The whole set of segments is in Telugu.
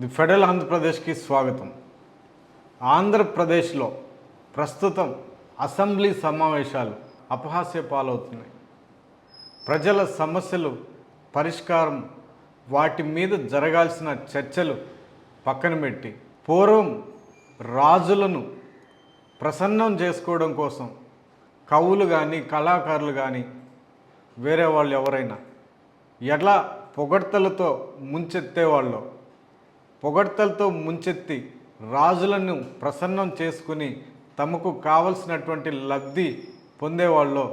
ది ఫెడరల్ ఆంధ్రప్రదేశ్కి స్వాగతం. ఆంధ్రప్రదేశ్లో ప్రస్తుతం అసెంబ్లీ సమావేశాలు అపహాస్య పాలవుతున్నాయి. ప్రజల సమస్యలు పరిష్కారం వాటి మీద జరగాల్సిన చర్చలు పక్కన పెట్టి పూర్వం రాజులను ప్రసన్నం చేసుకోవడం కోసం కవులు కానీ కళాకారులు కానీ వేరే వాళ్ళు ఎవరైనా ఎలా పొగడ్తలతో ముంచెత్తేవాళ్ళు పొగడ్తలతో ముంచెత్తి రాజులను ప్రసన్నం చేసుకుని తమకు కావలసినటువంటి లబ్ధి పొందేవాళ్ళు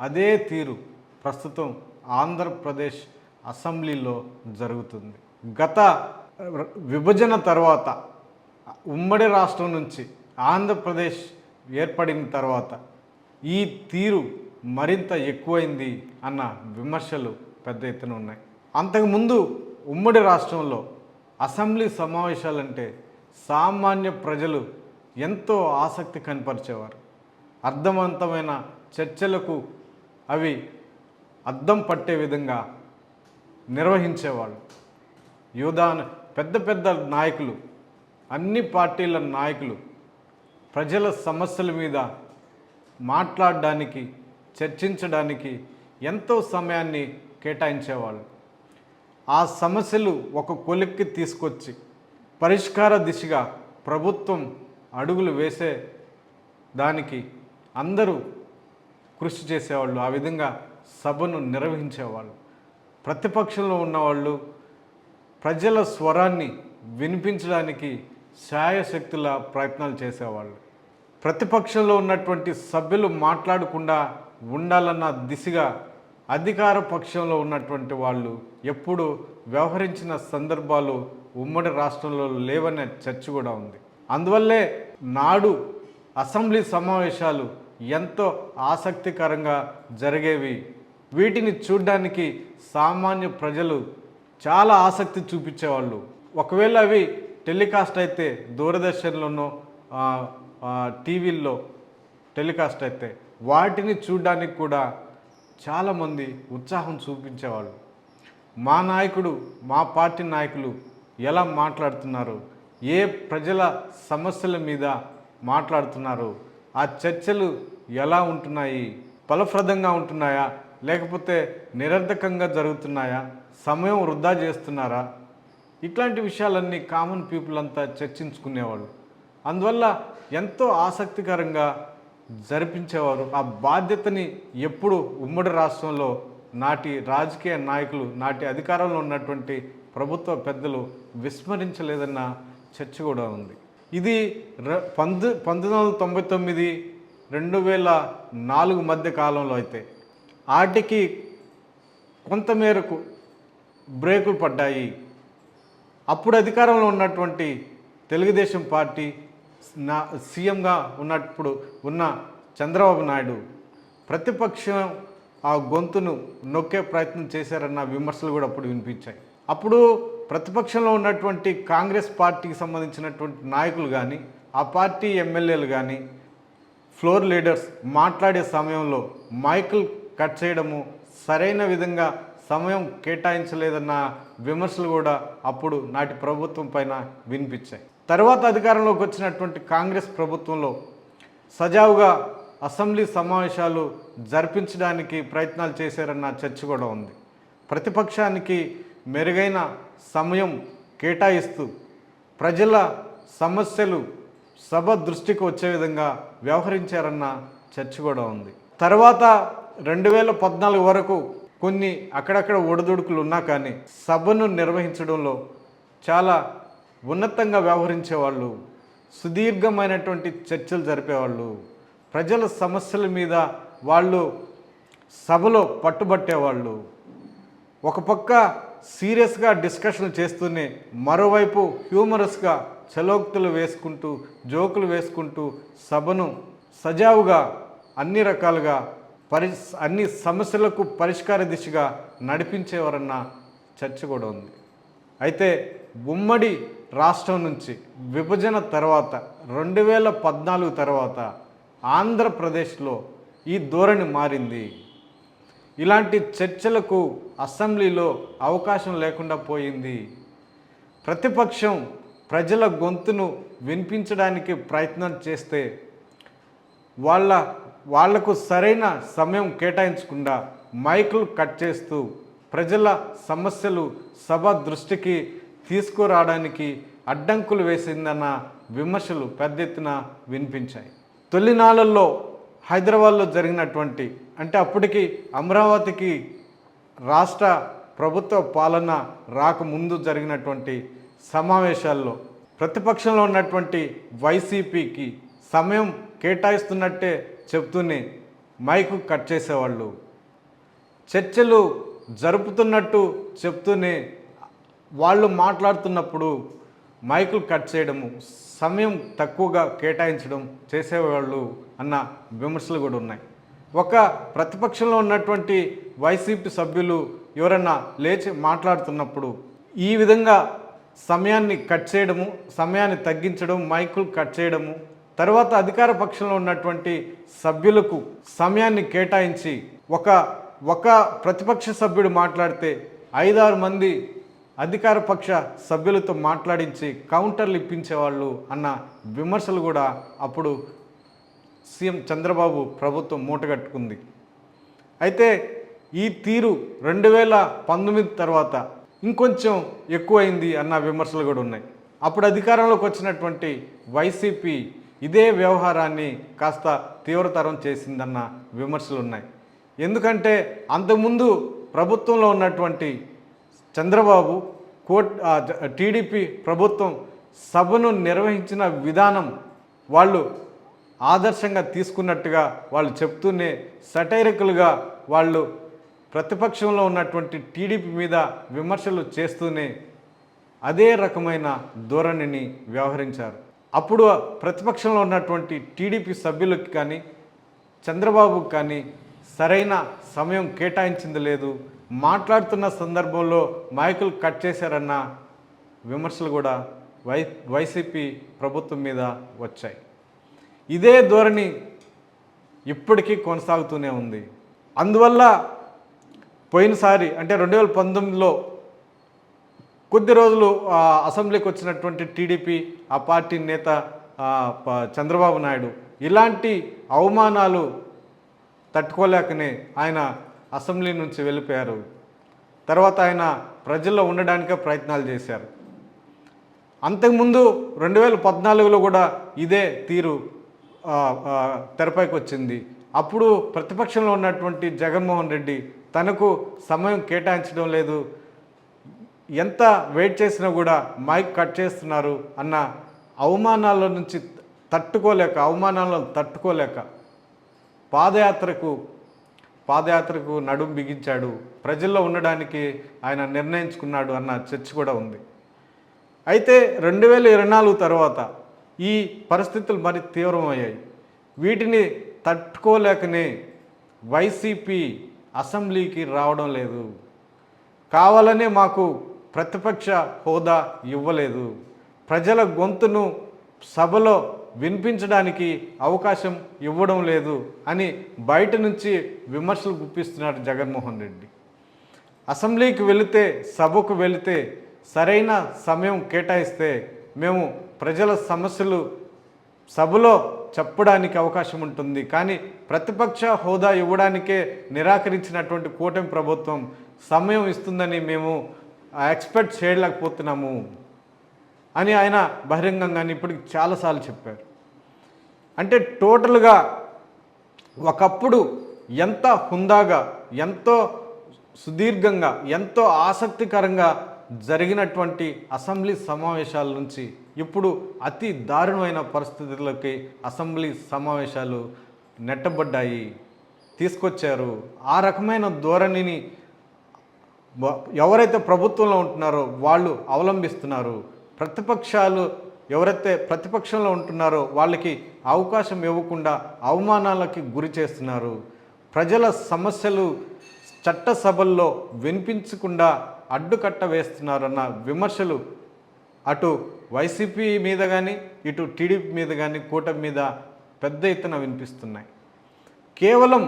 అదే తీరు ప్రస్తుతం ఆంధ్రప్రదేశ్ అసెంబ్లీలో జరుగుతుంది. గత విభజన తర్వాత ఉమ్మడి రాష్ట్రం నుంచి ఆంధ్రప్రదేశ్ ఏర్పడిన తర్వాత ఈ తీరు మరింత ఎక్కువైంది అన్న విమర్శలు పెద్ద ఎత్తున ఉన్నాయి. అంతకుముందు ఉమ్మడి రాష్ట్రంలో అసెంబ్లీ సమావేశాలంటే సామాన్య ప్రజలు ఎంతో ఆసక్తి కనపరిచేవారు. అర్థవంతమైన చర్చలకు అవి అద్దం పట్టే విధంగా నిర్వహించేవాళ్ళు. యువదాన పెద్ద పెద్ద నాయకులు అన్ని పార్టీల నాయకులు ప్రజల సమస్యల మీద మాట్లాడడానికి చర్చించడానికి ఎంతో సమయాన్ని కేటాయించేవాళ్ళు. ఆ సమస్యలు ఒక కొలిక్కి తీసుకొచ్చి పరిష్కార దిశగా ప్రభుత్వం అడుగులు వేసే దానికి అందరూ కృషి చేసేవాళ్ళు. ఆ విధంగా సభను నిర్వహించేవాళ్ళు. ప్రతిపక్షంలో ఉన్నవాళ్ళు ప్రజల స్వరాన్ని వినిపించడానికి శాయశక్తుల ప్రయత్నాలు చేసేవాళ్ళు. ప్రతిపక్షంలో ఉన్నటువంటి సభ్యులు మాట్లాడకుండా ఉండాలన్న దిశగా అధికార పక్షంలో ఉన్నటువంటి వాళ్ళు ఎప్పుడు వ్యవహరించిన సందర్భాలు ఉమ్మడి రాష్ట్రంలో లేవనే చర్చ కూడా ఉంది. అందువల్లే నాడు అసెంబ్లీ సమావేశాలు ఎంతో ఆసక్తికరంగా జరిగేవి. వీటిని చూడ్డానికి సామాన్య ప్రజలు చాలా ఆసక్తి చూపించేవాళ్ళు. ఒకవేళ అవి టెలికాస్ట్ అయితే దూరదర్శన్లోనో టీవీల్లో టెలికాస్ట్ అయితే వాటిని చూడడానికి కూడా చాలామంది ఉత్సాహం చూపించేవాళ్ళు. మా నాయకుడు మా పార్టీ నాయకులు ఎలా మాట్లాడుతున్నారు ఏ ప్రజల సమస్యల మీద మాట్లాడుతున్నారు ఆ చర్చలు ఎలా ఉంటున్నాయి ఫలప్రదంగా ఉంటున్నాయా లేకపోతే నిరర్ధకంగా జరుగుతున్నాయా సమయం వృధా చేస్తున్నారా? ఇట్లాంటి విషయాలన్నీ కామన్ పీపుల్ అంతా చర్చించుకునేవాళ్ళు. అందువల్ల ఎంతో ఆసక్తికరంగా జరిపించేవారు. ఆ బాధ్యతని ఎప్పుడు ఉమ్మడి రాష్ట్రంలో నాటి రాజకీయ నాయకులు నాటి అధికారంలో ఉన్నటువంటి ప్రభుత్వ పెద్దలు విస్మరించలేదన్న చర్చ కూడా ఉంది. ఇది ర పంతొ పంతొమ్మిది వందల తొంభై తొమ్మిది రెండు వేల నాలుగు మధ్య కాలంలో అయితే ఆటికి కొంతమేరకు బ్రేకులు పడ్డాయి. అప్పుడు అధికారంలో ఉన్నటువంటి తెలుగుదేశం పార్టీ నా సీఎంగా ఉన్నప్పుడు ఉన్న చంద్రబాబు నాయుడు ప్రతిపక్షం ఆ గొంతును నొక్కే ప్రయత్నం చేశారన్న విమర్శలు కూడా అప్పుడు వినిపించాయి. అప్పుడు ప్రతిపక్షంలో ఉన్నటువంటి కాంగ్రెస్ పార్టీకి సంబంధించినటువంటి నాయకులు కానీ ఆ పార్టీ ఎమ్మెల్యేలు కానీ ఫ్లోర్ లీడర్స్ మాట్లాడే సమయంలో మైకులు కట్ చేయడము సరైన విధంగా సమయం కేటాయించలేదన్న విమర్శలు కూడా అప్పుడు నాటి ప్రభుత్వం పైన వినిపించాయి. తర్వాత అధికారంలోకి వచ్చినటువంటి కాంగ్రెస్ ప్రభుత్వంలో సజావుగా అసెంబ్లీ సమావేశాలు జరిపించడానికి ప్రయత్నాలు చేశారన్న చర్చ కూడా ఉంది. ప్రతిపక్షానికి మెరుగైన సమయం కేటాయిస్తూ ప్రజల సమస్యలు సభ దృష్టికి వచ్చే విధంగా వ్యవహరించారన్న చర్చ కూడా ఉంది. తర్వాత రెండు వేల పద్నాలుగు వరకు కొన్ని అక్కడక్కడ ఒడిదుడుకులు ఉన్నా కానీ సభను నిర్వహించడంలో చాలా ఉన్నతంగా వ్యవహరించేవాళ్ళు సుదీర్ఘమైనటువంటి చర్చలు జరిపేవాళ్ళు ప్రజల సమస్యల మీద వాళ్ళు సభలో పట్టుబట్టేవాళ్ళు. ఒక పక్క సీరియస్గా డిస్కషన్ చేస్తూనే మరోవైపు హ్యూమరస్గా చలోక్తులు వేసుకుంటూ జోకులు వేసుకుంటూ సభను సజావుగా అన్ని రకాలుగా పరి అన్ని సమస్యలకు పరిష్కార దిశగా నడిపించేవారన్న చర్చ కూడా ఉంది. అయితే ఉమ్మడి రాష్ట్రం నుంచి విభజన తర్వాత రెండు వేల పద్నాలుగు తర్వాత ఆంధ్రప్రదేశ్లో ఈ ధోరణి మారింది. ఇలాంటి చర్చలకు అసెంబ్లీలో అవకాశం లేకుండా పోయింది. ప్రతిపక్షం ప్రజల గొంతును వినిపించడానికి ప్రయత్నం చేస్తే వాళ్ళ వాళ్ళకు సరైన సమయం కేటాయించకుండా మైకులు కట్ చేస్తూ ప్రజల సమస్యలు సభ దృష్టికి తీసుకురావడానికి అడ్డంకులు వేసిందన్న విమర్శలు పెద్ద ఎత్తున వినిపించాయి తొలినాళ్ళల్లో హైదరాబాద్లో జరిగినటువంటి అంటే అప్పటికి అమరావతికి రాష్ట్ర ప్రభుత్వ పాలన రాకముందు జరిగినటువంటి సమావేశాల్లో ప్రతిపక్షంలో ఉన్నటువంటి వైసీపీకి సమయం కేటాయిస్తున్నట్టే చెప్తూనే మైకు కట్ చేసేవాళ్ళు. చర్చలు జరుపుతున్నట్టు చెప్తూనే వాళ్ళు మాట్లాడుతున్నప్పుడు మైకులు కట్ చేయడము సమయం తక్కువగా కేటాయించడం చేసేవాళ్ళు అన్న విమర్శలు కూడా ఉన్నాయి. ఒక ప్రతిపక్షంలో ఉన్నటువంటి వైసీపీ సభ్యులు ఎవరన్నా లేచి మాట్లాడుతున్నప్పుడు ఈ విధంగా సమయాన్ని కట్ చేయడము సమయాన్ని తగ్గించడం మైకులు కట్ చేయడము తర్వాత అధికార పక్షంలో ఉన్నటువంటి సభ్యులకు సమయాన్ని కేటాయించి ఒక ఒక ప్రతిపక్ష సభ్యుడు మాట్లాడితే ఐదారు మంది అధికార పక్ష సభ్యులతో మాట్లాడించి కౌంటర్లు ఇప్పించేవాళ్ళు అన్న విమర్శలు కూడా అప్పుడు సీఎం చంద్రబాబు ప్రభుత్వం మూటగట్టుకుంది. అయితే ఈ తీరు రెండు వేల పంతొమ్మిది తర్వాత ఇంకొంచెం ఎక్కువైంది అన్న విమర్శలు కూడా ఉన్నాయి. అప్పుడు అధికారంలోకి వచ్చినటువంటి వైసీపీ ఇదే వ్యవహారాన్ని కాస్త తీవ్రతరం చేసిందన్న విమర్శలు ఉన్నాయి. ఎందుకంటే అంతకుముందు ప్రభుత్వంలో ఉన్నటువంటి చంద్రబాబు కోట్ టీడీపీ ప్రభుత్వం సభను నిర్వహించిన విధానం వాళ్ళు ఆదర్శంగా తీసుకున్నట్టుగా వాళ్ళు చెప్తూనే సటైరికల్గా వాళ్ళు ప్రతిపక్షంలో ఉన్నటువంటి టీడీపీ మీద విమర్శలు చేస్తూనే అదే రకమైన ధోరణిని వ్యవహరించారు. అప్పుడు ప్రతిపక్షంలో ఉన్నటువంటి టీడీపీ సభ్యులకు కానీ చంద్రబాబుకు కానీ సరైన సమయం కేటాయించింది లేదు. మాట్లాడుతున్న సందర్భంలో మైకులు కట్ చేశారన్న విమర్శలు కూడా వై వైసీపీ ప్రభుత్వం మీద వచ్చాయి. ఇదే ధోరణి ఇప్పటికీ కొనసాగుతూనే ఉంది. అందువల్ల పోయినసారి అంటే రెండు వేల పంతొమ్మిదిలో కొద్ది రోజులు అసెంబ్లీకి వచ్చినటువంటి టీడీపీ ఆ పార్టీ నేత చంద్రబాబు నాయుడు ఇలాంటి అవమానాలు తట్టుకోలేకనే ఆయన అసెంబ్లీ నుంచి వెళ్ళిపోయారు. తర్వాత ఆయన ప్రజల్లో ఉండడానికే ప్రయత్నాలు చేశారు. అంతకుముందు రెండు వేల పద్నాలుగులో కూడా ఇదే తీరు తెరపైకి వచ్చింది. అప్పుడు ప్రతిపక్షంలో ఉన్నటువంటి జగన్మోహన్ రెడ్డి తనకు సమయం కేటాయించడం లేదు. ఎంత వెయిట్ చేసినా కూడా మైక్ కట్ చేస్తున్నారు అన్న అవమానాల నుంచి తట్టుకోలేక అవమానాలను తట్టుకోలేక పాదయాత్రకు పాదయాత్రకు నడుం బిగించాడు. ప్రజల్లో ఉండడానికి ఆయన నిర్ణయించుకున్నాడు అన్న చర్చ కూడా ఉంది. అయితే రెండు వేల ఇరవై నాలుగు తర్వాత ఈ పరిస్థితులు మరి తీవ్రమయ్యాయి. వీటిని తట్టుకోలేకనే వైసీపీ అసెంబ్లీకి రావడం లేదు. కావాలనే మాకు ప్రతిపక్ష హోదా ఇవ్వలేదు. ప్రజల గొంతును సభలో వినిపించడానికి అవకాశం ఇవ్వడం లేదు అని బయట నుంచి విమర్శలు గుప్పిస్తున్నాడు జగన్మోహన్ రెడ్డి. అసెంబ్లీకి వెళితే సభకు వెళితే సరైన సమయం కేటాయిస్తే మేము ప్రజల సమస్యలు సభలో చెప్పడానికి అవకాశం ఉంటుంది. కానీ ప్రతిపక్ష హోదా ఇవ్వడానికే నిరాకరించినటువంటి కూటమి ప్రభుత్వం సమయం ఇస్తుందని మేము ఎక్స్పెక్ట్ చేయలేకపోతున్నాము. అని ఆయన బహిరంగంగానే ఇప్పటికి చాలాసార్లు చెప్పారు. అంటే టోటల్గా ఒకప్పుడు ఎంత హుందాగా ఎంతో సుదీర్ఘంగా ఎంతో ఆసక్తికరంగా జరిగినటువంటి అసెంబ్లీ సమావేశాల నుంచి ఇప్పుడు అతి దారుణమైన పరిస్థితులకి అసెంబ్లీ సమావేశాలు నెట్టబడ్డాయి తీసుకొచ్చారు. ఆ రకమైన ధోరణిని ఎవరైతే ప్రభుత్వంలో ఉంటున్నారో వాళ్ళు అవలంబిస్తున్నారు. ప్రతిపక్షాలు ఎవరైతే ప్రతిపక్షంలో ఉంటున్నారో వాళ్ళకి అవకాశం ఇవ్వకుండా అవమానాలకి గురి చేస్తున్నారు. ప్రజల సమస్యలు చట్టసభల్లో వినిపించకుండా అడ్డుకట్ట వేస్తున్నారన్న విమర్శలు అటు వైసీపీ మీద కానీ ఇటు టీడీపీ మీద కానీ కూటమి మీద పెద్ద ఎత్తున వినిపిస్తున్నాయి. కేవలం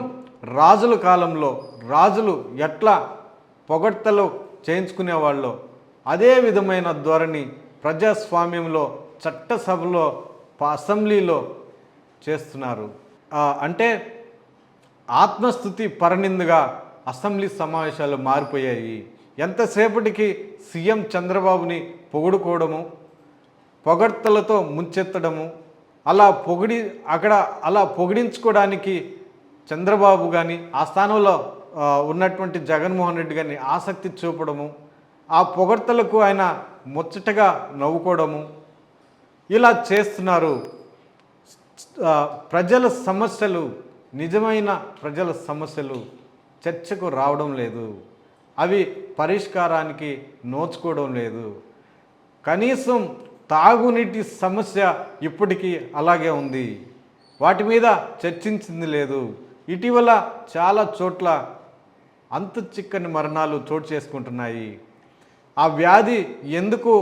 రాజుల కాలంలో రాజులు ఎట్లా పొగడ్తలు చేయించుకునేవాళ్ళు అదే విధమైన ధోరణి ప్రజాస్వామ్యంలో చట్టసభలో ప- అసెంబ్లీలో చేస్తున్నారు. అంటే ఆత్మస్థుతి పరనిందుగా అసెంబ్లీ సమావేశాలు మారిపోయాయి. ఎంతసేపటికి సీఎం చంద్రబాబుని పొగుడుకోవడము పొగడ్తలతో ముంచెత్తడము అలా పొగిడి అక్కడ అలా పొగిడించుకోవడానికి చంద్రబాబు కానీ ఆ స్థానంలో ఉన్నటువంటి జగన్మోహన్ రెడ్డి కానీ ఆసక్తి చూపడము ఆ పొగడ్తలకు ఆయన ముచ్చటగా నవ్వుకోవడము. ఇలా చేస్తున్నారు. ప్రజల సమస్యలు నిజమైన ప్రజల సమస్యలు చర్చకు రావడం లేదు. అవి పరిష్కారానికి నోచుకోవడం లేదు. కనీసం తాగునీటి సమస్య ఇప్పటికీ అలాగే ఉంది. వాటి మీద చర్చించింది లేదు. ఇటీవల చాలా చోట్ల అంతు చిక్కని మరణాలు చోటు చేసుకుంటున్నాయి. ఆ వ్యాధి ఎందుకు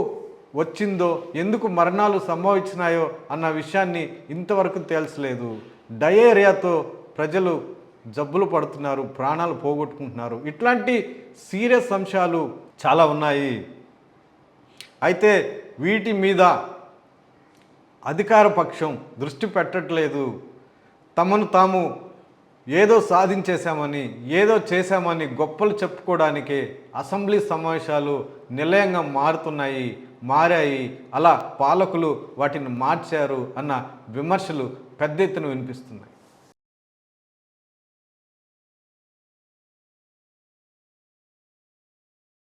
వచ్చిందో ఎందుకు మరణాలు సంభవించినాయో అన్న విషయాన్ని ఇంతవరకు తేల్చలేదు డయేరియాతో ప్రజలు జబ్బులు పడుతున్నారు ప్రాణాలు పోగొట్టుకుంటున్నారు. ఇట్లాంటి సీరియస్ అంశాలు చాలా ఉన్నాయి. అయితే వీటి మీద అధికార పక్షం దృష్టి పెట్టట్లేదు. తమను తాము ఏదో సాధించేశామని ఏదో చేశామని గొప్పలు చెప్పుకోవడానికి అసెంబ్లీ సమావేశాలు నిలయంగా మారుతున్నాయి మారాయి. అలా పాలకులు వాటిని మార్చారు అన్న విమర్శలు పెద్ద ఎత్తున వినిపిస్తున్నాయి.